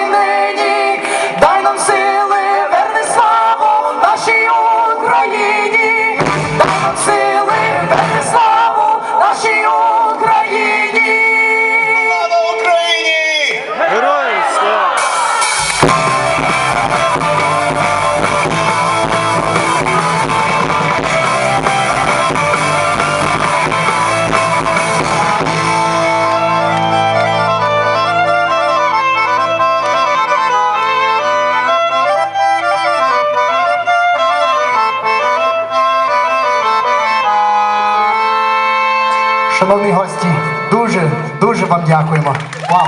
in Шановні гості, дуже, дуже вам дякуємо. Вау!